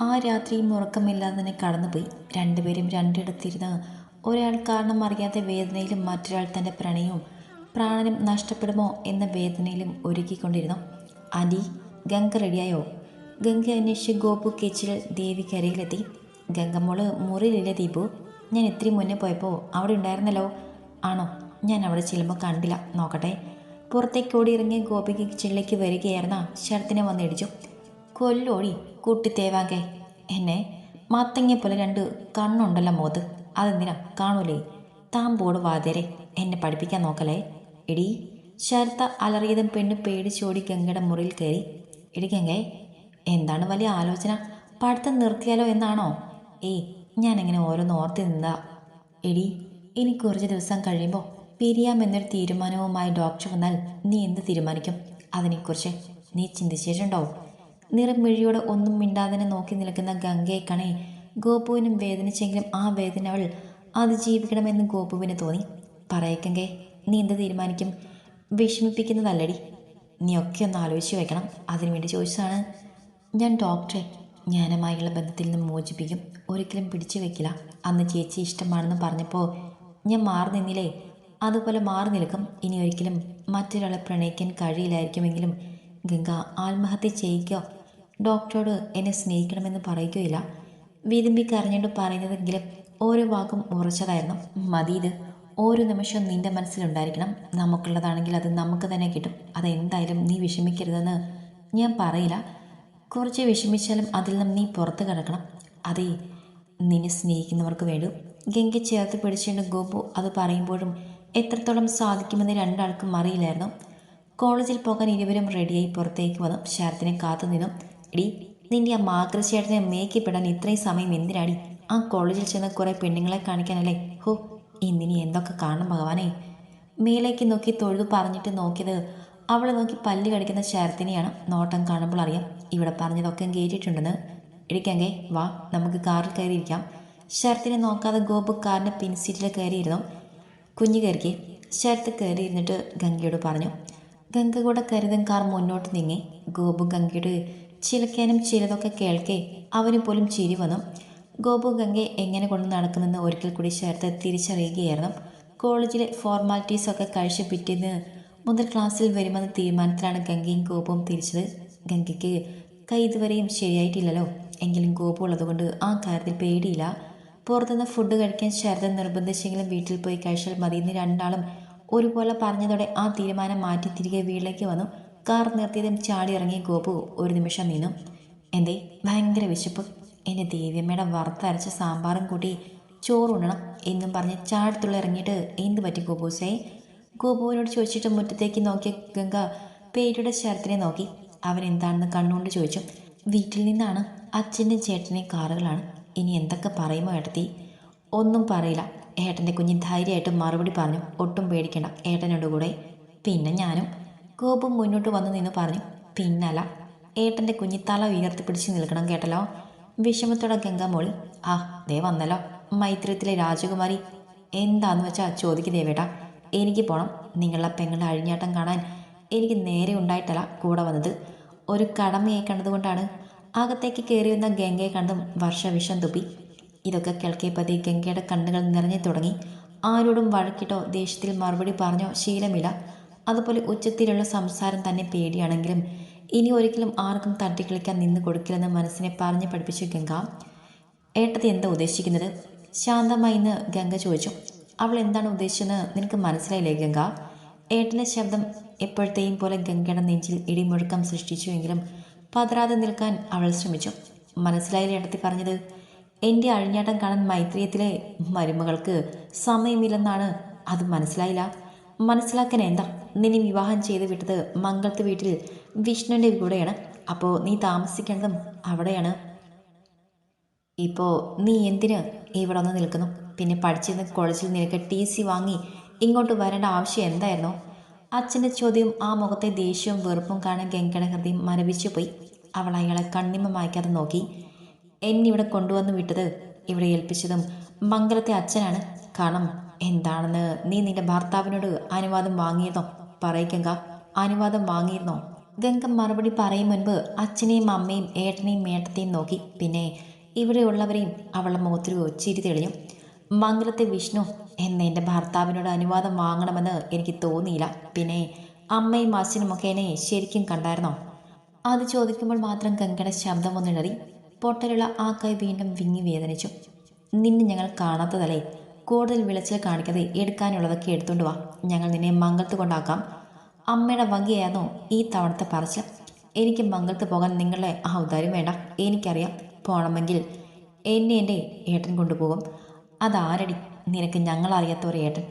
ആ രാത്രിയും ഉറക്കമില്ലാതെ തന്നെ കടന്നുപോയി. രണ്ടുപേരും രണ്ടിടത്തിരുന്ന് ഒരാൾ കാരണം അറിയാതെ വേദനയിലും മറ്റൊരാൾ തന്റെ പ്രണയവും പ്രാണനും നഷ്ടപ്പെടുമോ എന്ന വേദനയിലും ഒരുക്കിക്കൊണ്ടിരുന്നു. അലി ഗംഗ റെഡിയായോ? ഗംഗ അന്വേഷിച്ച് ഗോപു കിച്ചിൽ ദേവി കരയിലെത്തി ഗംഗമ്മോൾ മുറിയിലില്ല ദീപു? ഞാൻ ഇത്തിരി മുന്നേ പോയപ്പോൾ അവിടെ ഉണ്ടായിരുന്നല്ലോ. ആണോ? ഞാൻ അവിടെ ചെല്ലുമ്പോൾ കണ്ടില്ല. നോക്കട്ടെ. പുറത്തേക്ക് ഓടിയിറങ്ങിയ ഗോപിക്ക് കിച്ചണിലേക്ക് വരികയായിരുന്ന ശരത്തിനെ വന്നിടിച്ചു കൊല്ലോടി. കൂട്ടി തേവാങ്കേ എന്നെ മത്തങ്ങ പോലെ രണ്ട് കണ്ണുണ്ടല്ലോ മോത് അതെന്തിനാ? കാണൂലേ. താമ്പോട് വാതിരെ. എന്നെ പഠിപ്പിക്കാൻ നോക്കലേ. എടി ശരത്ത അലറിയതും പെണ്ണ് പേടിച്ചോടി ഗംഗയുടെ മുറിയിൽ കയറി. എടി ഗംഗേ എന്താണ് വലിയ ആലോചന? പഠിത്തം നിർത്തിയാലോ എന്നാണോ? ഏയ് ഞാനെങ്ങനെ ഓരോന്ന് ഓർത്തി നിന്നാ എടി ഇനി കുറച്ച് ദിവസം കഴിയുമ്പോൾ പിരിയാമെന്നൊരു തീരുമാനവുമായി ഡോക്ടർ വന്നാൽ നീ എന്ത് തീരുമാനിക്കും? അതിനെക്കുറിച്ച് നീ ചിന്തിച്ചിട്ടുണ്ടോ നിറമിഴിയോടെ ഒന്നും മിണ്ടാതെ നോക്കി നിൽക്കുന്ന ഗംഗയെ കണേ ഗോപുവിനും വേദനിച്ചെങ്കിലും ആ വേദന അവൾ അതിജീവിക്കണമെന്ന് ഗോപുവിന് തോന്നി. പറയക്കെങ്കെ നീ എന്ത് തീരുമാനിക്കും? വിഷമിപ്പിക്കുന്നതല്ലടി. നീ ഒക്കെ ഒന്ന് ആലോചിച്ച് വെക്കണം. അതിനുവേണ്ടി ചോദിച്ചതാണ്. ഞാൻ ഡോക്ടറെ. ഞാനുമായുള്ള ബന്ധത്തിൽ നിന്ന് മോചിപ്പിക്കും. ഒരിക്കലും പിടിച്ചു വെക്കില്ല. അന്ന് ചേച്ചി ഇഷ്ടമാണെന്ന് പറഞ്ഞപ്പോൾ ഞാൻ മാറി നിന്നില്ലേ? അതുപോലെ മാറി നിൽക്കും. ഇനി ഒരിക്കലും മറ്റൊരാളെ പ്രണയിക്കാൻ കഴിയില്ലായിരിക്കുമെങ്കിലും ഗംഗ ആത്മഹത്യ ചെയ്യിക്കോ? ഡോക്ടറോട് എന്നെ സ്നേഹിക്കണമെന്ന് പറയുകയില്ല. വിതുമ്പി കരഞ്ഞുകൊണ്ട് പറയുന്നതെങ്കിലും ഓരോ വാക്കും ഉറച്ചതായിരുന്നു. മതി ഇത് ഓരോ നിമിഷവും നിന്റെ മനസ്സിലുണ്ടായിരിക്കണം. നമുക്കുള്ളതാണെങ്കിൽ അത് നമുക്ക് തന്നെ കിട്ടും. അതെന്തായാലും നീ വിഷമിക്കരുതെന്ന് ഞാൻ പറയില്ല. കുറച്ച് വിഷമിച്ചാലും അതിൽ നിന്നും നീ പുറത്ത് കിടക്കണം. അതേ നിന്നെ സ്നേഹിക്കുന്നവർക്ക് വേണ്ടി. ഗംഗ ചേർത്ത് പിടിച്ചുകൊണ്ട് ഗോപു അത് പറയുമ്പോഴും എത്രത്തോളം സാധിക്കുമെന്ന് രണ്ടാൾക്കും അറിയില്ലായിരുന്നു. കോളേജിൽ പോകാൻ ഇരുവരും റെഡിയായി പുറത്തേക്ക് വന്നു. ശരത്തിനെ കാത്തു നിന്നു എടി നിന്റെ ആ മാതൃശേട്ടനെ മേക്കിപ്പെടാൻ ഇത്രയും സമയം എന്തിനാടി? ആ കോളേജിൽ ചെന്ന് കുറേ പെണ്ണുങ്ങളെ കാണിക്കാനല്ലേ? ഹോ ഇന്നിനി എന്തൊക്കെ കാണണം ഭഗവാനെ? മേലേക്ക് നോക്കി തൊഴുതു പറഞ്ഞിട്ട് നോക്കിയത് അവളെ നോക്കി പല്ല് കടിക്കുന്ന ശരത്തിനെയാണ് നോട്ടം കാണുമ്പോൾ അറിയാം. ഇവിടെ പറഞ്ഞതൊക്കെ കയറ്റിയിട്ടുണ്ടെന്ന് ഇടിക്കങ്കെ വാ നമുക്ക് കാറിൽ കയറിയിരിക്കാം. ശരത്തിനെ നോക്കാതെ ഗോപു കാറിന്റെ പിൻസീറ്റിൽ കയറിയിരുന്നു. കുഞ്ഞു കയറിക്ക്. ശരത്ത് കയറിയിരുന്നിട്ട് ഗംഗയോട് പറഞ്ഞു ഗംഗ കൂടെ കരുതൻ കാർ മുന്നോട്ട് നീങ്ങി. ഗോപു ഗംഗയോട് ചിലക്കാനും ചിലതൊക്കെ കേൾക്കെ അവന് പോലും ചിരി വന്നു. ഗോപു ഗംഗെ എങ്ങനെ കൊണ്ട് നടക്കുമെന്ന് ഒരിക്കൽ കൂടി ചേർത്ത് തിരിച്ചറിയുകയായിരുന്നു. കോളേജിലെ ഫോർമാലിറ്റീസൊക്കെ കഴിച്ച് പിറ്റേന്ന് മുതൽ ക്ലാസ്സിൽ വരുമെന്ന തീരുമാനത്തിലാണ് ഗംഗയും ഗോപുവും തിരിച്ചത്. ഗംഗയ്ക്ക് കൈ ഇതുവരെയും ശരിയായിട്ടില്ലല്ലോ. എങ്കിലും ഗോപു ഉള്ളതുകൊണ്ട് ആ കാര്യത്തിൽ പേടിയില്ല. പുറത്തുനിന്ന് ഫുഡ് കഴിക്കാൻ ശരത നിർബന്ധിച്ചെങ്കിലും വീട്ടിൽ പോയി കഴിച്ചാൽ മതിയെന്ന് രണ്ടാളും ഒരുപോലെ പറഞ്ഞതോടെ ആ തീരുമാനം മാറ്റി തിരികെ വീട്ടിലേക്ക് വന്നു. കാർ നിർത്തിയതും ചാടി ഇറങ്ങി ഗോപു ഒരു നിമിഷം നിന്നു. എന്തേ ഭയങ്കര വിശപ്പ്. എന്റെ ദേവിയമ്മയുടെ വറുത്തരച്ച സാമ്പാറും കൂട്ടി ചോറുണ്ണണം എന്നും പറഞ്ഞ് ചാടത്തുള്ള ഇറങ്ങിയിട്ട് എന്ത് പറ്റി ഗോപൂസേ? ഗോപുവിനോട് ചോദിച്ചിട്ട് മുറ്റത്തേക്ക് നോക്കിയ ഗംഗ പേരുടെ ശരത്തിനെ നോക്കി. അവൻ എന്താണെന്ന് കണ്ണുകൊണ്ട് ചോദിച്ചു. വീട്ടിൽ നിന്നാണ്. അച്ഛന്റെ ചേട്ടന്റെ കാറുകളാണ്. ഇനി എന്തൊക്കെ പറയുമോ ഏട്ടത്തി? ഒന്നും പറയില്ല. ഏട്ടന്റെ കുഞ്ഞ് ധൈര്യമായിട്ട് മറുപടി പറഞ്ഞു. ഒട്ടും പേടിക്കേണ്ട. ഏട്ടനോട് കൂടെ പിന്നെ ഞാനും. ഗോപു മുന്നോട്ട് വന്നു നിന്ന് പറഞ്ഞു. പിന്നല ഏട്ടന്റെ കുഞ്ഞിത്താള തല ഉയർത്തി പിടിച്ചു നിൽക്കണം കേട്ടല്ലോ. വിഷമത്തോടെ ഗംഗാമോളി ആ ദേ വന്നല്ലോ. മൈത്രിയത്തിലെ രാജകുമാരി എന്താന്ന് വെച്ചാൽ ചോദിക്ക് ദേവേട്ട. എനിക്ക് പോണം. നിങ്ങളുടെ പെങ്ങളുടെ അഴിഞ്ഞാട്ടം കാണാൻ എനിക്ക് നേരെ ഉണ്ടായിട്ടല്ല കൂടെ വന്നത്. ഒരു കടമയെ കണ്ടതുകൊണ്ടാണ്. അകത്തേക്ക് കയറി വന്ന ഗംഗയെ കണ്ടും വർഷ വിഷം തുപ്പി. ഇതൊക്കെ പതി ഗംഗയുടെ കണ്ണുകൾ നിറഞ്ഞു തുടങ്ങി. ആരോടും വഴക്കിട്ടോ ദേഷ്യത്തിൽ മറുപടി പറഞ്ഞോ ശീലമില്ല. അതുപോലെ ഉച്ചത്തിലുള്ള സംസാരം തന്നെ പേടിയാണെങ്കിലും ഇനി ഒരിക്കലും ആർക്കും തട്ടിക്കളിക്കാൻ നിന്ന് കൊടുക്കില്ലെന്ന് മനസ്സിനെ പറഞ്ഞു പഠിപ്പിച്ചു ഗംഗ. ഏട്ടത്തി എന്താ ഉദ്ദേശിക്കുന്നത്? ശാന്തമായി എന്ന് ഗംഗ ചോദിച്ചു. അവൾ എന്താണ് ഉദ്ദേശിച്ചതെന്ന് നിനക്ക് മനസ്സിലായില്ലേ ഗംഗ? ഏട്ടന്റെ ശബ്ദം എപ്പോഴത്തെയും പോലെ ഗംഗയുടെ നെഞ്ചിൽ ഇടിമുഴക്കം സൃഷ്ടിച്ചുവെങ്കിലും പതറാതെ നിൽക്കാൻ അവൾ ശ്രമിച്ചു. മനസ്സിലായില്ലേ ഏട്ടത്തി പറഞ്ഞത്? എന്റെ അഴിഞ്ഞാട്ടം കാണാൻ മൈത്രിയത്തിലെ മരുമകൾക്ക് സമയമില്ലെന്നാണ്. അത് മനസ്സിലായില്ല. മനസ്സിലാക്കാൻ എന്താ നിന്നെ വിവാഹം ചെയ്ത് വിട്ടത് മംഗളത്തെ വീട്ടിൽ വിഷ്ണുവിന്റെ കൂടെയാണ്. അപ്പോൾ നീ താമസിക്കേണ്ടതും അവിടെയാണ്. ഇപ്പോൾ നീ എന്തിന് ഇവിടെ വന്ന് നിൽക്കുന്നു? പിന്നെ പഠിച്ചിരുന്ന കോളേജിൽ നിനക്ക് ടി സി വാങ്ങി ഇങ്ങോട്ട് വരേണ്ട ആവശ്യം എന്തായിരുന്നു? അച്ഛന്റെ ചോദ്യം ആ മുഖത്തെ ദേഷ്യവും വെറുപ്പും കാണാൻ ഗംഗയുടെ ഹൃദയം മരവിച്ചു പോയി. അവൾ അയാളെ കണ്ണിമ മായ്ക്കാതെ നോക്കി എന്നിവിടെ കൊണ്ടുവന്ന് വിട്ടത് ഇവിടെ ഏൽപ്പിച്ചതും മംഗലത്തെ അച്ഛനാണ്. കാരണം എന്താണെന്ന് നീ നിന്റെ ഭർത്താവിനോട് അനുവാദം വാങ്ങിയതോ? പറയിക്കങ്ക? അനുവാദം വാങ്ങിയിരുന്നോ? ഗംഗ മറുപടി പറയും മുൻപ് അച്ഛനെയും അമ്മയും ഏട്ടനെയും മേട്ടത്തെയും നോക്കി. പിന്നെ ഇവിടെയുള്ളവരെയും അവളുടെ മുഖത്തൊരു ചിരി തെളിഞ്ഞു. മംഗലത്തെ വിഷ്ണു എന്ന എന്റെ ഭർത്താവിനോട് അനുവാദം വാങ്ങണമെന്ന് എനിക്ക് തോന്നിയില്ല. പിന്നെ അമ്മയും അച്ഛനുമൊക്കെ എന്നെ ശരിക്കും കണ്ടായിരുന്നോ? അത് ചോദിക്കുമ്പോൾ മാത്രം ഗംഗയുടെ ശബ്ദം ഒന്നിടറി പൊട്ടലുള്ള ആ കൈ വീണ്ടും വിങ്ങി വേദനിച്ചു. നിന്നെ ഞങ്ങൾ കാണാത്തതല്ലേ? കൂടുതൽ വിളിച്ച് കാണിക്കാതെ എടുക്കാനുള്ളതൊക്കെ എടുത്തുകൊണ്ട് വാ. ഞങ്ങൾ നിന്നെ മംഗളത്ത് കൊണ്ടാക്കാം. അമ്മയുടെ വകയായിരുന്നു ഈ തവണത്തെ പറച്ചിൽ. എനിക്ക് മംഗളത്ത് പോകാൻ നിങ്ങളെ ആ ഔദാര്യം വേണ്ട. എനിക്കറിയാം. പോകണമെങ്കിൽ എന്നെ എന്റെ ഏട്ടൻ കൊണ്ടുപോകും. അതാരടി? നിനക്ക് ഞങ്ങളറിയാത്ത ഒരു ഏട്ടൻ.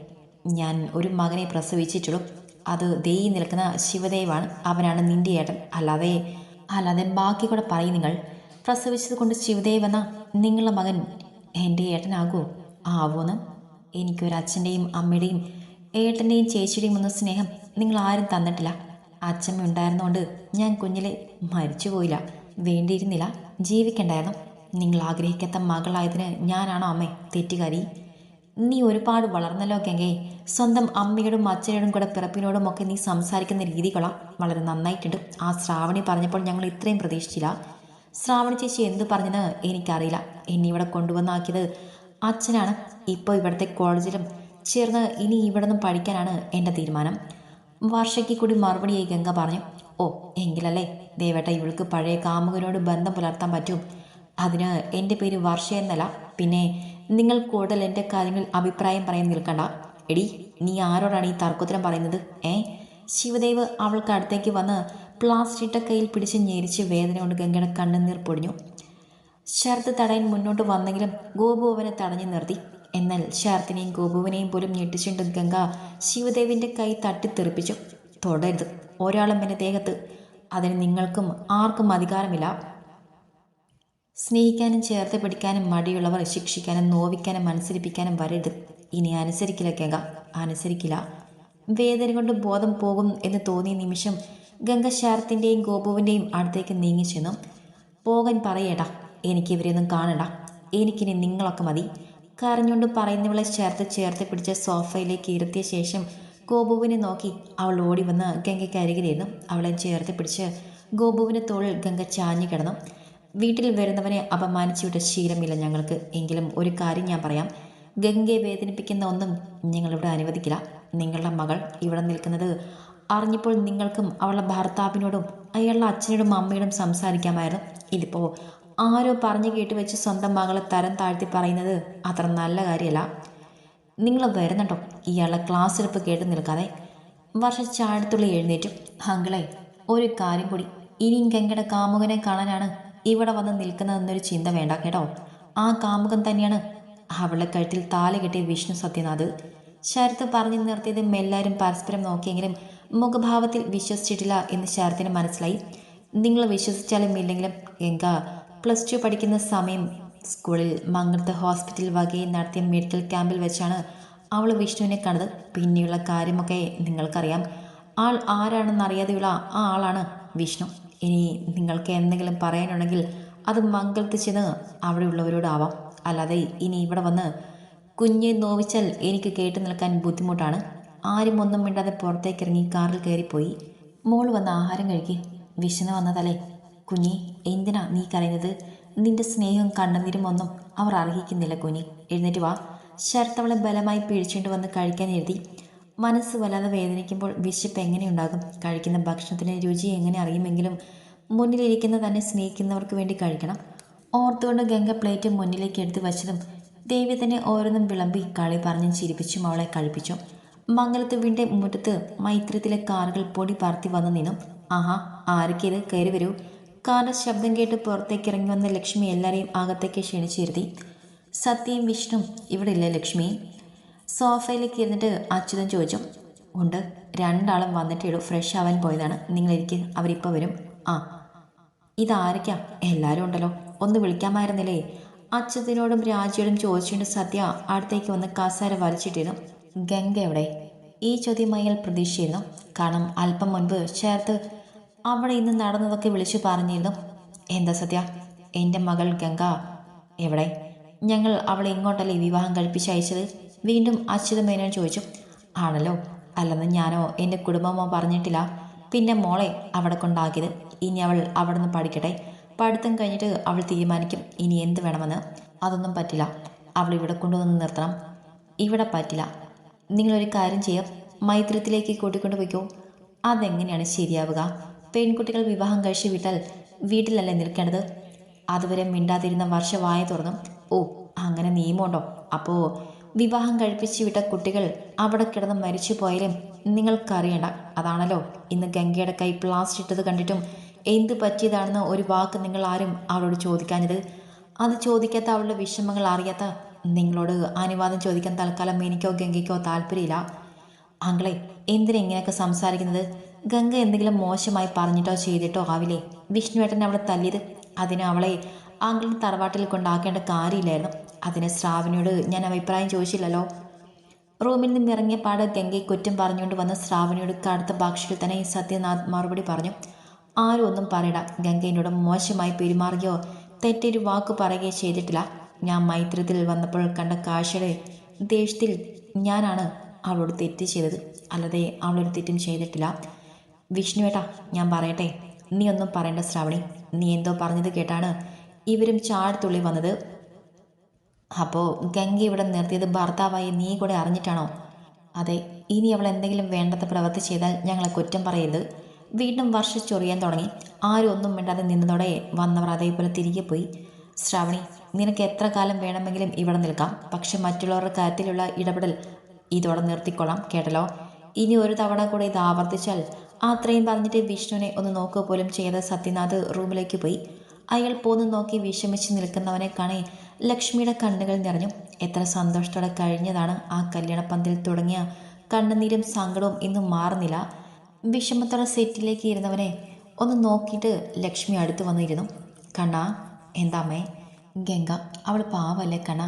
ഞാൻ ഒരു മകനെ പ്രസവിച്ചിട്ടുള്ളൂ. അത് ദേയി നിൽക്കുന്ന ശിവദേവാണ്. അവനാണ് നിന്റെ ഏട്ടൻ. അല്ലാതെ അല്ലാതെ ബാക്കി കൂടെ പറയും നിങ്ങൾ. പ്രസവിച്ചത് കൊണ്ട് ശിവദേവ് നിങ്ങളുടെ മകൻ എന്റെ ഏട്ടനാകുമോ ആവുമെന്ന് എനിക്കൊരു അച്ഛന്റെയും അമ്മയുടെയും ഏട്ടന്റെയും ചേച്ചിയുടെയും ഒന്നും സ്നേഹം നിങ്ങൾ ആരും തന്നിട്ടില്ല. അച്ഛമ്മ ഉണ്ടായിരുന്നുകൊണ്ട് ഞാൻ കുഞ്ഞിലെ മരിച്ചുപോയില്ല. വേണ്ടിയിരുന്നില്ല. ജീവിക്കണ്ടായിരുന്നു. നിങ്ങൾ ആഗ്രഹിക്കാത്ത മകളായതിന് ഞാനാണോ അമ്മേ? തെറ്റുകാരി. നീ ഒരുപാട് വളർന്നല്ലോ ഗംഗേ. സ്വന്തം അമ്മയോടും അച്ഛനോടും കൂടെ പിറപ്പിനോടും ഒക്കെ നീ സംസാരിക്കുന്ന രീതികളാ വളരെ നന്നായിട്ടുണ്ട്. ആ ശ്രാവണി പറഞ്ഞപ്പോൾ ഞങ്ങൾ ഇത്രയും പ്രതീക്ഷിച്ചില്ല. ശ്രാവണി ചേച്ചി എന്ത് പറഞ്ഞെന്ന് എനിക്കറിയില്ല. എന്നെ ഇവിടെ കൊണ്ടുവന്നാക്കിയത് അച്ഛനാണ് ഇപ്പോൾ ഇവിടുത്തെ കോളേജിലും ചേർന്ന് ഇനി ഇവിടെ നിന്നും പഠിക്കാനാണ് എന്റെ തീരുമാനം. വർഷയ്ക്ക് കൂടി മറുപടിയായി ഗംഗ പറഞ്ഞു ഓ എങ്കിലല്ലേ ദേവേട്ട ഇവൾക്ക് പഴയ കാമുകനോട് ബന്ധം പുലർത്താൻ പറ്റും. അതിന് എന്റെ പേര് വർഷ എന്നല്ല പിന്നെ നിങ്ങൾ കൂടുതൽ എന്റെ കാര്യങ്ങളിൽ അഭിപ്രായം പറയാൻ നിൽക്കണ്ട. എടി നീ ആരോടാണ് ഈ തർക്കോത്തരം പറയുന്നത് ഏ? ശിവദേവ് അവൾക്ക് അടുത്തേക്ക് വന്ന് പ്ലാസ്റ്റിട്ട കയ്യിൽ പിടിച്ച് ഞെരിച്ച് വേദന കൊണ്ട് ഗംഗയുടെ കണ്ണുനീർ പൊടിഞ്ഞു. ശരത്ത് തടയാൻ മുന്നോട്ട് വന്നെങ്കിലും ഗോപു അവനെ തടഞ്ഞു നിർത്തി. എന്നാൽ ശരത്തിനെയും ഗോപുവിനെയും പോലും ഞെട്ടിച്ചുകൊണ്ട് ഗംഗ ശിവദേവിന്റെ കൈ തട്ടിത്തെറിപ്പിച്ചു. തൊടരുത്. ഒരാളും എന്റെ ദേഹത്ത്. അതിന് നിങ്ങൾക്കും ആർക്കും അധികാരമില്ല. സ്നേഹിക്കാനും ചേർത്ത് പിടിക്കാനും മടിയുള്ളവർ ശിക്ഷിക്കാനും നോവിക്കാനും അനുസരിപ്പിക്കാനും വരരുത്. ഇനി അനുസരിക്കില്ല ഗംഗ. അനുസരിക്കില്ല. വേദന കൊണ്ട് ബോധം പോകും എന്ന് തോന്നിയ നിമിഷം ഗംഗ ശരത്തിന്റെയും ഗോപുവിന്റെയും അടുത്തേക്ക് നീങ്ങി ചെന്നു. പോകാൻ പറയേടാ. എനിക്ക് ഇവരെയൊന്നും കാണണ്ട. എനിക്കിനി നിങ്ങളൊക്കെ മതി. കരഞ്ഞുകൊണ്ട് പറയുന്നവളെ ചേർത്ത് ചേർത്ത് പിടിച്ച സോഫയിലേക്ക് ഇരുത്തിയ ശേഷം ഗോപുവിനെ നോക്കി അവൾ ഓടി വന്ന് ഗംഗയ്ക്ക് അരികിലിരുന്നു അവളെ ചേർത്ത് പിടിച്ച് ഗോപുവിന്റെ തോളിൽ ഗംഗ ചാഞ്ഞു കിടന്നു. വീട്ടിൽ വരുന്നവനെ അപമാനിച്ചു വിട്ട ശീലമില്ല ഞങ്ങൾക്ക്. എങ്കിലും ഒരു കാര്യം ഞാൻ പറയാം. ഗംഗയെ വേദനിപ്പിക്കുന്ന ഒന്നും ഞങ്ങളിവിടെ അനുവദിക്കില്ല. നിങ്ങളുടെ മകൾ ഇവിടെ നിൽക്കുന്നത് അറിഞ്ഞപ്പോൾ നിങ്ങൾക്കും അവളുടെ ഭർത്താവിനോടും അയാളുടെ അച്ഛനോടും അമ്മയോടും സംസാരിക്കാമായിരുന്നു. ഇതിപ്പോൾ ആരോ പറഞ്ഞു കേട്ട് വെച്ച് സ്വന്തം മകളെ തരം താഴ്ത്തി പറയുന്നത് അത്ര നല്ല കാര്യമല്ല നിങ്ങൾ വരുന്നുണ്ടോ? ഇയാളെ ക്ലാസ് എടുപ്പ് കേട്ട് നിൽക്കാതെ. വർഷ ചാഴത്തുള്ളി എഴുന്നേറ്റും. അങ്കിളെ ഒരു കാര്യം കൂടി. ഇനിയും ഗംഗയുടെ കാമുകനെ കാണാനാണ് ഇവിടെ വന്ന് നിൽക്കുന്നതെന്നൊരു ചിന്ത വേണ്ട കേട്ടോ. ആ കാമുകൻ തന്നെയാണ് അവളുടെ കഴുത്തിൽ താല കെട്ടിയ വിഷ്ണു സത്യനാഥ്. ശരത്ത് പറഞ്ഞു നിർത്തിയതും എല്ലാവരും പരസ്പരം നോക്കിയെങ്കിലും മുഖഭാവത്തിൽ വിശ്വസിച്ചിട്ടില്ല എന്ന് ശരത്തിന് മനസ്സിലായി. നിങ്ങൾ വിശ്വസിച്ചാലും ഇല്ലെങ്കിലും ഗംഗ പ്ലസ് ടു പഠിക്കുന്ന സമയം സ്കൂളിൽ മംഗളത്ത് ഹോസ്പിറ്റൽ വകയിൽ നടത്തിയ മെഡിക്കൽ ക്യാമ്പിൽ വെച്ചാണ് അവൾ വിഷ്ണുവിനെ കണ്ടത്. പിന്നെയുള്ള കാര്യമൊക്കെ നിങ്ങൾക്കറിയാം. ആൾ ആരാണെന്ന് അറിയാതെയുള്ള ആ ആളാണ് വിഷ്ണു. ഇനി നിങ്ങൾക്ക് എന്തെങ്കിലും പറയാനുണ്ടെങ്കിൽ അത് മംഗളത്ത് ചെന്ന് അവിടെയുള്ളവരോടാവാം അല്ലാതെ ഇനി ഇവിടെ വന്ന് കുഞ്ഞെ നോവിച്ചാൽ എനിക്ക് കേട്ടു നിൽക്കാൻ ബുദ്ധിമുട്ടാണ്. ആരും ഒന്നും മിണ്ടാതെ പുറത്തേക്ക് ഇറങ്ങി കാറിൽ കയറിപ്പോയി. മോൾ വന്ന് ആഹാരം കഴിക്കുക വിശന്ന് വന്നതല്ലേ? കുഞ്ഞി എന്തിനാ നീ കരയുന്നത്? നിന്റെ സ്നേഹം കണ്ണുനീരും ഒന്നും അവർ അർഹിക്കുന്നില്ല കുഞ്ഞി. എഴുന്നേറ്റ് വാ. ശരത്തവളെ ബലമായി പിഴിച്ചുകൊണ്ട് വന്ന് കഴിക്കാൻ എഴുതി. മനസ്സ് വല്ലാതെ വേദനിക്കുമ്പോൾ വിശപ്പ് എങ്ങനെയുണ്ടാകും? കഴിക്കുന്ന ഭക്ഷണത്തിന് രുചി എങ്ങനെ അറിയുമെങ്കിലും മുന്നിലിരിക്കുന്ന തന്നെ സ്നേഹിക്കുന്നവർക്ക് വേണ്ടി കഴിക്കണം. ഓർത്തുകൊണ്ട് ഗംഗ പ്ലേറ്റ് മുന്നിലേക്ക് എടുത്ത് വച്ചതും ദേവി തന്നെ ഓരോന്നും വിളമ്പി കളി പറഞ്ഞും ചിരിപ്പിച്ചും അവളെ കഴിപ്പിച്ചു. മംഗലത്ത് വീണ്ട മുറ്റത്ത് മൈത്രത്തിലെ കാറുകൾ പൊടി പറത്തി വന്നു നിന്നും. ആഹാ ആരൊക്കെ ഇത്? കയറി വരൂ. കാറിന്റെ ശബ്ദം കേട്ട് പുറത്തേക്ക് ഇറങ്ങി വന്ന ലക്ഷ്മി എല്ലാവരെയും അകത്തേക്ക് ക്ഷണിച്ചിരുത്തി. സത്യം വിഷ്ണു ഇവിടെ ഇല്ലേ ലക്ഷ്മി? സോഫയിലേക്ക് ഇരുന്നിട്ട് അച്യുതൻ ചോദിച്ചു. ഉണ്ട്. രണ്ടാളും വന്നിട്ട് വന്നിട്ടേ ഫ്രഷ് ആവാൻ പോയതാണ്. നിങ്ങളിരിക്ക് അവരിപ്പോൾ വരും. ആ. ഇതാരൊക്കെയാ? എല്ലാവരും ഉണ്ടല്ലോ. ഒന്ന് വിളിക്കാമായിരുന്നില്ലേ? അച്യുതനോടും രാജയോടും ചോദിച്ചുകൊണ്ട് സത്യ അടുത്തേക്ക് വന്ന് കസാര വലിച്ചിട്ടിരുന്നു. ഗംഗ എവിടെ? ഈ ചോദ്യമായി അയാൾ പ്രതീക്ഷിച്ചിരുന്നു. കാരണം അല്പം മുൻപ് ചേർത്ത് അവിടെ ഇന്ന് നടന്നതൊക്കെ വിളിച്ചു പറഞ്ഞിരുന്നു. എന്താ സത്യ? എന്റെ മകൾ ഗംഗ. എവിടെ? ഞങ്ങൾ അവളെ ഇങ്ങോട്ടല്ലേ വിവാഹം കഴിപ്പിച്ച് അയച്ചത്? വീണ്ടും അച്യുത മേനോൻ ചോദിച്ചു. ആണല്ലോ. അല്ലെന്ന് ഞാനോ എന്റെ കുടുംബമോ പറഞ്ഞിട്ടില്ല. പിന്നെ മോളെ അവിടെ കൊണ്ടാക്കിയത്. ഇനി അവൾ അവിടെ നിന്ന് പഠിക്കട്ടെ. പഠിത്തം കഴിഞ്ഞിട്ട് അവൾ തീരുമാനിക്കും. ഇനി എന്ത് വേണമെന്ന്? അതൊന്നും പറ്റില്ല. അവൾ ഇവിടെ കൊണ്ടുവന്ന് നിർത്തണം. ഇവിടെ പറ്റില്ല. നിങ്ങളൊരു കാര്യം ചെയ്യാം. മൈത്രത്തിലേക്ക് കൂട്ടിക്കൊണ്ടു പോയിക്കോ അതെങ്ങനെയാണ് ശരിയാവുക? പെൺകുട്ടികൾ വിവാഹം കഴിച്ച് വിട്ടാൽ വീട്ടിലല്ലേ നിൽക്കേണ്ടത്? അതുവരെ മിണ്ടാതിരുന്ന വർഷവായ തുറന്നു. ഓ അങ്ങനെ നിയമമുണ്ടോ? അപ്പോൾ വിവാഹം കഴിപ്പിച്ച് വിട്ട കുട്ടികൾ അവിടെ കിടന്ന് മരിച്ചു പോയാലും നിങ്ങൾക്കറിയണ്ട. അതാണല്ലോ ഇന്ന് ഗംഗയുടെ കൈ പ്ലാസ്റ്റ് ഇട്ടത് കണ്ടിട്ടും എന്ത് പറ്റിയതാണെന്ന് ഒരു വാക്ക് നിങ്ങൾ ആരും അവളോട് ചോദിക്കാഞ്ഞത്? അത് ചോദിക്കാത്ത അവളുടെ വിഷമങ്ങൾ അറിയാത്ത നിങ്ങളോട് അനുവാദം ചോദിക്കാൻ തൽക്കാലം എനിക്കോ ഗംഗയ്ക്കോ താല്പര്യമില്ല അങ്ങളെ എന്തിനെങ്ങനെയൊക്കെ സംസാരിക്കുന്നത്? ഗംഗ എന്തെങ്കിലും മോശമായി പറഞ്ഞിട്ടോ ചെയ്തിട്ടോ ആവില്ലേ? വിഷ്ണുവേട്ടൻ അവളെ തല്ലിയത് അതിന് അവളെ ആംഗിളിന് തറവാട്ടിൽ കൊണ്ടാക്കേണ്ട കാര്യമില്ലായിരുന്നു. അതിന് ശ്രാവണിയോട് ഞാൻ അഭിപ്രായം ചോദിച്ചില്ലല്ലോ. റൂമിൽ നിന്ന് ഇറങ്ങിയ പാട് ഗംഗയെ കുറ്റം പറഞ്ഞുകൊണ്ട് വന്ന ശ്രാവണിയോട് കടുത്ത ഭാഷയിൽ തന്നെ സത്യനാഥ് മറുപടി പറഞ്ഞു. ആരും ഒന്നും പറയട ഗംഗ എന്നോട് മോശമായി പെരുമാറുകയോ തെറ്റൊരു വാക്ക് പറയുകയോ ചെയ്തിട്ടില്ല. ഞാൻ മൈത്രത്തിൽ വന്നപ്പോൾ കണ്ട കാഴ്ചയുടെ ദേഷ്യത്തിൽ ഞാനാണ് അവളോട് തെറ്റ് ചെയ്തത്. അല്ലാതെ അവളൊരു തെറ്റും ചെയ്തിട്ടില്ല. വിഷ്ണുവേട്ടാ ഞാൻ പറയട്ടെ. നീ ഒന്നും പറയണ്ട ശ്രാവണി. നീ എന്തോ പറഞ്ഞത് കേട്ടാണ് ഇവരും ചാടത്തുള്ളി വന്നത്. അപ്പോൾ ഗംഗ ഇവിടെ നിർത്തിയത് ഭർത്താവായി നീ കൂടെ അറിഞ്ഞിട്ടാണോ? അതെ ഇനി അവൾ എന്തെങ്കിലും വേണ്ടാത്ത പ്രവൃത്തി ചെയ്താൽ ഞങ്ങളെ കുറ്റം പറയരുത്. വീണ്ടും വർഷിച്ചൊറിയാൻ ചൊറിയാൻ തുടങ്ങി. ആരും ഒന്നും വേണ്ടാതെ നിന്നതോടെ വന്നവർ അതേപോലെ തിരികെ പോയി. ശ്രാവണി നിനക്ക് എത്ര കാലം വേണമെങ്കിലും ഇവിടെ നിൽക്കാം. പക്ഷെ മറ്റുള്ളവരുടെ കാര്യത്തിലുള്ള ഇടപെടൽ ഇതോടെ നിർത്തിക്കൊള്ളാം കേട്ടല്ലോ? ഇനി ഒരു തവണ കൂടെ ഇത് ആവർത്തിച്ചാൽ അത്രയും പറഞ്ഞിട്ട് വിഷ്ണുവിനെ ഒന്ന് നോക്കുക പോലും ചെയ്യാതെ സത്യനാഥ് റൂമിലേക്ക് പോയി. അയാൾ പോന്ന് നോക്കി വിഷമിച്ച് നിൽക്കുന്നവനെ കാണേ ലക്ഷ്മിയുടെ കണ്ണുകൾ നിറഞ്ഞു. എത്ര സന്തോഷത്തോടെ കഴിഞ്ഞതാണ് ആ കല്യാണപ്പന്തിൽ തുടങ്ങിയ കണ്ണുനീരും സങ്കടവും ഇന്നും മാറുന്നില്ല. വിഷമത്തോടെ സെറ്റിലേക്ക് ഇരുന്നവനെ ഒന്ന് നോക്കിയിട്ട് ലക്ഷ്മി അടുത്ത് വന്നിരുന്നു. കണ്ണാ എന്താമ്മേ ഗംഗ അവൾ പാവല്ലേ കണ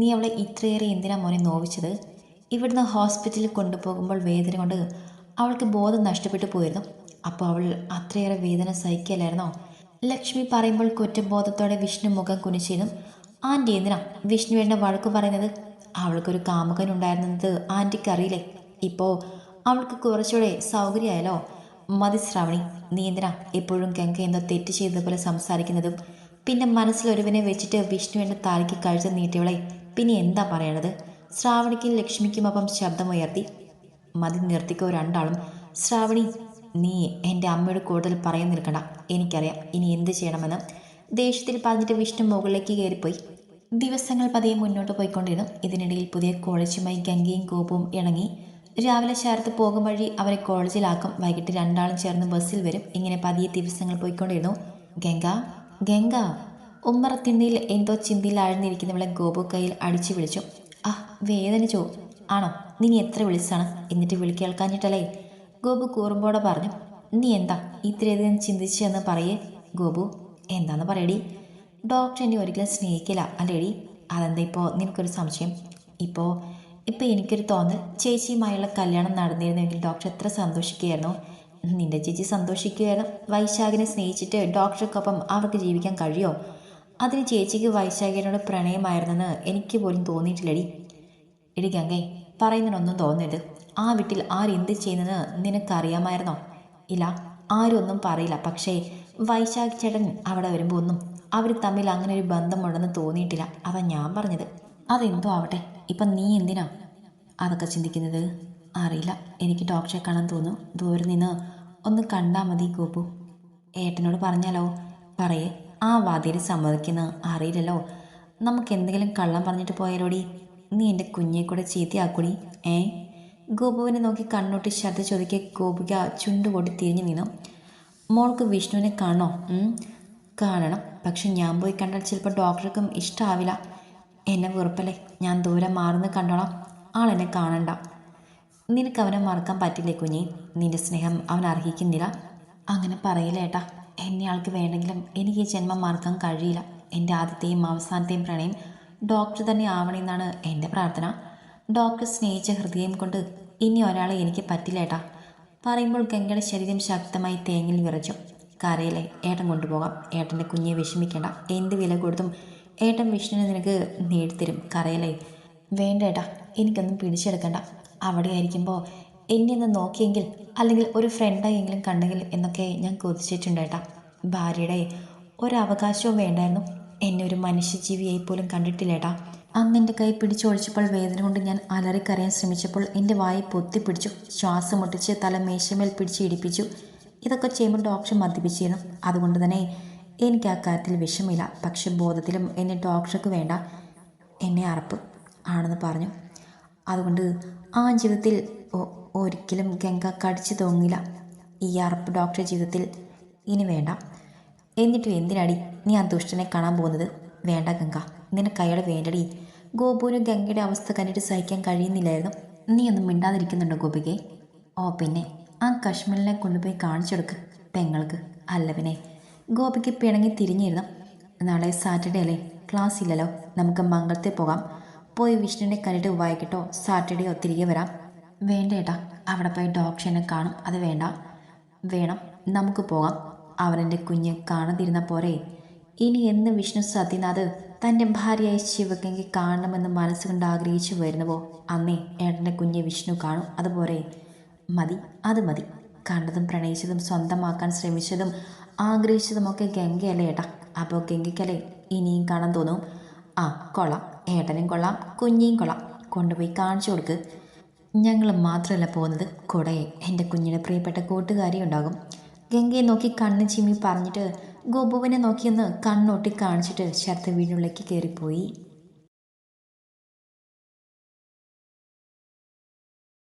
നീ അവളെ ഇത്രയേറെ എന്തിനാ മോനെ നോവിച്ചത്? ഇവിടുന്ന് ഹോസ്പിറ്റലിൽ കൊണ്ടുപോകുമ്പോൾ വേദന കൊണ്ട് അവൾക്ക് ബോധം നഷ്ടപ്പെട്ടു പോയിരുന്നു. അപ്പോൾ അവൾ അത്രയേറെ വേദന സഹിക്കലായിരുന്നോ? ലക്ഷ്മി പറയുമ്പോൾ കുറ്റബോധത്തോടെ വിഷ്ണു മുഖം കുനിച്ചിരുന്നു. ആന്റി എന്തിനാ? വിഷ്ണുവേണ്ട വഴക്ക് പറയുന്നത്? അവൾക്കൊരു കാമുകൻ ഉണ്ടായിരുന്നത് ആന്റിക്ക് അറിയില്ലേ ഇപ്പോൾ അവൾക്ക് കുറച്ചുകൂടെ സൗകര്യമായല്ലോ? മതി ശ്രാവണി നീ എന്തിനാ എപ്പോഴും ഗംഗ എന്തോ തെറ്റ് ചെയ്തതുപോലെ സംസാരിക്കുന്നതും? പിന്നെ മനസ്സിലൊരുവനെ വെച്ചിട്ട് വിഷ്ണുവിന്റെ താലിക്ക് കഴുത്ത് നീട്ടിയവളെ. പിന്നെ എന്താ പറയണത്? ശ്രാവണിക്കും ലക്ഷ്മിക്കുമൊപ്പം ശബ്ദമുയർത്തി. മതി നിർത്തിക്കോ രണ്ടാളും. ശ്രാവണി നീ എന്റെ അമ്മയോട് കൂടുതൽ പറയാൻ നിൽക്കണ്ട. എനിക്കറിയാം ഇനി എന്ത് ചെയ്യണമെന്ന്. ദേഷ്യത്തിൽ പറഞ്ഞിട്ട് വിഷ്ണു മുകളിലേക്ക് കയറിപ്പോയി. ദിവസങ്ങൾ പതിയെ മുന്നോട്ട് പോയിക്കൊണ്ടിരുന്നു. ഇതിനിടയിൽ പുതിയ കോളേജുമായി ഗംഗയും കോപവും ഇണങ്ങി. രാവിലെ ചേർത്ത് പോകും വഴി അവരെ കോളേജിലാക്കും. വൈകിട്ട് രണ്ടാളും ചേർന്ന് ബസ്സിൽ വരും. ഇങ്ങനെ പതിയെ ദിവസങ്ങൾ പോയിക്കൊണ്ടിരുന്നു. ഗംഗ ഗംഗ. ഉമ്മറത്തിണ്ണയിൽ എന്തോ ചിന്തയിൽ ആഴ്ന്നിരിക്കുന്നവളെ ഗോപു കയ്യിൽ അടിച്ചു വിളിച്ചു. ആ വേദനിച്ചോ? ആണോ? നീ എത്ര വിളിച്ചാണ്? എന്നിട്ട് വിളി കേൾക്കാഞ്ഞിട്ടല്ലേ? ഗോപു കൂറുമ്പോടെ പറഞ്ഞു നീ എന്താ ഇത്രയധികം ചിന്തിച്ചെന്ന് പറയേ? ഗോപു എന്താന്ന് പറയടി ഡോക്ടർ എന്നെ ഒരിക്കലും സ്നേഹിക്കില്ല അല്ലേടി? അതെന്താ ഇപ്പോൾ നിനക്കൊരു സംശയം? ഇപ്പോൾ ഇപ്പോൾ എനിക്കൊരു തോന്നൽ. ചേച്ചിയുമായുള്ള കല്യാണം നടന്നിരുന്നെങ്കിൽ ഡോക്ടർ എത്ര സന്തോഷിക്കുകയായിരുന്നു? നിന്റെ ചേച്ചി സന്തോഷിക്കുകയായിരുന്നു. വൈശാഖിനെ സ്നേഹിച്ചിട്ട് ഡോക്ടർക്കൊപ്പം അവർക്ക് ജീവിക്കാൻ കഴിയുമോ അതിന് ചേച്ചിക്ക് വൈശാഖിനോട് പ്രണയമായിരുന്നെന്ന് എനിക്ക് പോലും തോന്നിയിട്ടില്ലടി. എടി ഗംഗേ പറയുന്നതിനൊന്നും തോന്നരുത്. ആ വീട്ടിൽ ആരെന്ത് ചെയ്യുന്നത് നിനക്കറിയാമായിരുന്നോ? ഇല്ല ആരും ഒന്നും പറയില്ല. പക്ഷേ വൈശാഖ് ചേട്ടൻ അവിടെ വരുമ്പോൾ ഒന്നും അവർ തമ്മിൽ അങ്ങനെ ഒരു ബന്ധമുണ്ടെന്ന് തോന്നിയിട്ടില്ല. അതാ ഞാൻ പറഞ്ഞത്. അതെന്തോ ആവട്ടെ. ഇപ്പം നീ എന്തിനാ അതൊക്കെ ചിന്തിക്കുന്നത്? അറിയില്ല. എനിക്ക് ഡോക്ടറെ കാണാൻ തോന്നും ദൂരെ നിന്ന് ഒന്ന് കണ്ടാൽ മതി ഗോപു. ഏട്ടനോട് പറഞ്ഞാലോ? പറയേ. ആ വാതിയിൽ സമ്മതിക്കുന്ന അറിയില്ലല്ലോ. നമുക്ക് എന്തെങ്കിലും കള്ളം പറഞ്ഞിട്ട് പോയാലോടി? നീ എന്റെ കുഞ്ഞെ കൂടെ ചീത്തയാക്കൂടി? ഏ? ഗോപുവിനെ നോക്കി കണ്ണോട്ടി ശബ്ദ ചോദിക്കെ ഗോപിക ചുണ്ടുകൊട്ടി തിരിഞ്ഞു നിന്നു. മോൾക്ക് വിഷ്ണുവിനെ കാണോ കാണണം. പക്ഷെ ഞാൻ പോയി കണ്ടാൽ ചിലപ്പോൾ ഡോക്ടർക്കും ഇഷ്ടമാവില്ല എന്നെ വെറുപ്പല്ലേ? ഞാൻ ദൂരെ മാറുന്ന കണ്ടോളാം. ആളെന്നെ കാണണ്ട. നിനക്ക് അവനെ മറക്കാൻ പറ്റില്ലേ കുഞ്ഞി? നിന്റെ സ്നേഹം അവൻ അർഹിക്കുന്നില്ല. അങ്ങനെ പറയില്ല ഏട്ടാ? എന്നെ ആൾക്ക് വേണ്ടെങ്കിലും എനിക്ക് ഈ ജന്മം മറക്കാൻ കഴിയില്ല. എന്റെ ആദ്യത്തെയും അവസാനത്തെയും പ്രണയം ഡോക്ടർ തന്നെ ആവണമെന്നാണ് എന്റെ പ്രാർത്ഥന. ഡോക്ടർ സ്നേഹിച്ച ഹൃദയം കൊണ്ട് ഇനി ഒരാളെ എനിക്ക് പറ്റില്ല ഏട്ടാ. പറയുമ്പോൾ ഗംഗയുടെ ശരീരം ശക്തമായി തേങ്ങിൽ വിറച്ചു. കരയിലെ ഏട്ടൻ കൊണ്ടുപോകാം. ഏട്ടന്റെ കുഞ്ഞെ വിഷമിക്കേണ്ട. എന്ത് വില കൊടുത്തും ഏട്ടൻ വിഷ്ണുവിനെ നിനക്ക് നേടിത്തരും. കരയിലെ വേണ്ട ഏട്ടാ. എനിക്കൊന്നും പിടിച്ചെടുക്കണ്ട. അവിടെ ആയിരിക്കുമ്പോൾ എന്നെ ഒന്ന് നോക്കിയെങ്കിൽ അല്ലെങ്കിൽ ഒരു ഫ്രണ്ടായെങ്കിലും കണ്ടെങ്കിൽ എന്നൊക്കെ ഞാൻ കൊതിച്ചിട്ടുണ്ട് ഏട്ടാ. ഭാര്യയുടെ ഒരവകാശവും വേണ്ടായിരുന്നു. എന്നെ ഒരു മനുഷ്യജീവിയായി പോലും കണ്ടിട്ടില്ലേടാ. അന്ന് എന്റെ കൈ പിടിച്ചൊഴിച്ചപ്പോൾ വേദന കൊണ്ട് ഞാൻ അലറിക്കറിയാൻ ശ്രമിച്ചപ്പോൾ എന്റെ വായി പൊത്തിപ്പിടിച്ചു ശ്വാസം മുട്ടിച്ച് തല മേശമേൽ പിടിച്ച് ഇടിപ്പിച്ചു. ഇതൊക്കെ ചെയ്യുമ്പോൾ ഡോക്ടർ മദ്യപിച്ചിരുന്നു. അതുകൊണ്ട് തന്നെ എനിക്ക് ആ കാര്യത്തിൽ വിഷമില്ല പക്ഷെ ബോധത്തിലും എന്നെ ഡോക്ടർക്ക് വേണ്ട. എന്നെ അറപ്പ് ആണെന്ന് പറഞ്ഞു. അതുകൊണ്ട് ആ ജീവിതത്തിൽ ഒരിക്കലും ഗംഗ കടിച്ചു തോന്നില്ല ഈ അറപ്പ് ഡോക്ടർ ജീവിതത്തിൽ ഇനി വേണ്ട. എന്നിട്ടും എന്തിനാടി നീ ആ ദുഷ്ടനെ കാണാൻ പോകുന്നത്? വേണ്ട ഗംഗ നിനക്ക് അയാൾ വേണ്ടടി. ഗോപുവിന് ഗംഗയുടെ അവസ്ഥ കണ്ടിട്ട് സഹിക്കാൻ കഴിയുന്നില്ലായിരുന്നു. നീ ഒന്നും മിണ്ടാതിരിക്കുന്നുണ്ടോ ഗോപികെ? ഓ പിന്നെ ആ കശ്മീരിനെ കൊണ്ടുപോയി കാണിച്ചെടുക്ക് പെങ്ങൾക്ക് അല്ല പിന്നെ ഗോപിക്ക് പിണങ്ങി തിരിഞ്ഞിരുന്നു. നാളെ സാറ്റർഡേ അല്ലേ? ക്ലാസ് ഇല്ലല്ലോ. നമുക്ക് മംഗളത്തിൽ പോകാം. പോയി വിഷ്ണുവിനെ കണ്ടിട്ട് വൈകിട്ടോ സാറ്റർഡേയോ തിരികെ വരാം. വേണ്ട ഏട്ടാ അവിടെ പോയി ഡോക്ടറിനെ കാണും. അത് വേണ്ട. വേണം നമുക്ക് പോകാം. അവനെന്റെ കുഞ്ഞ് കാണാതിരുന്ന പോരെ. ഇനി എന്ന് വിഷ്ണു സത്യനാഥ് തന്റെ ഭാര്യയായ ശിവഗംഗയെ കാണണമെന്ന് മനസ്സുകൊണ്ട് ആഗ്രഹിച്ചു വരുന്നുവോ? അന്നേ ഏട്ടന്റെ കുഞ്ഞ് വിഷ്ണു കാണും. അതുപോലെ മതി അത് മതി. കണ്ടതും പ്രണയിച്ചതും സ്വന്തമാക്കാൻ ശ്രമിച്ചതും ആഗ്രഹിച്ചതുമൊക്കെ ഗംഗയല്ലേ ഏട്ടാ. അപ്പോൾ ഗംഗയ്ക്കല്ലേ ഇനിയും കാണാൻ തോന്നും? ആ കൊള്ളാം. ഏട്ടനും കൊള്ളാം കുഞ്ഞിയും കൊള്ളാം. കൊണ്ടുപോയി കാണിച്ചു കൊടുക്ക്. ഞങ്ങൾ മാത്രമല്ല പോകുന്നത്. കൂടെ എന്റെ കുഞ്ഞിന്റെ പ്രിയപ്പെട്ട കൂട്ടുകാരി ഉണ്ടാകും ഗംഗയെ നോക്കി കണ്ണ് ചിമ്മി പറഞ്ഞിട്ട് ഗോപുവിനെ നോക്കിയൊന്ന് കണ്ണോട്ടി കാണിച്ചിട്ട് ശരത് വീടിനുള്ളിലേക്ക് കയറിപ്പോയി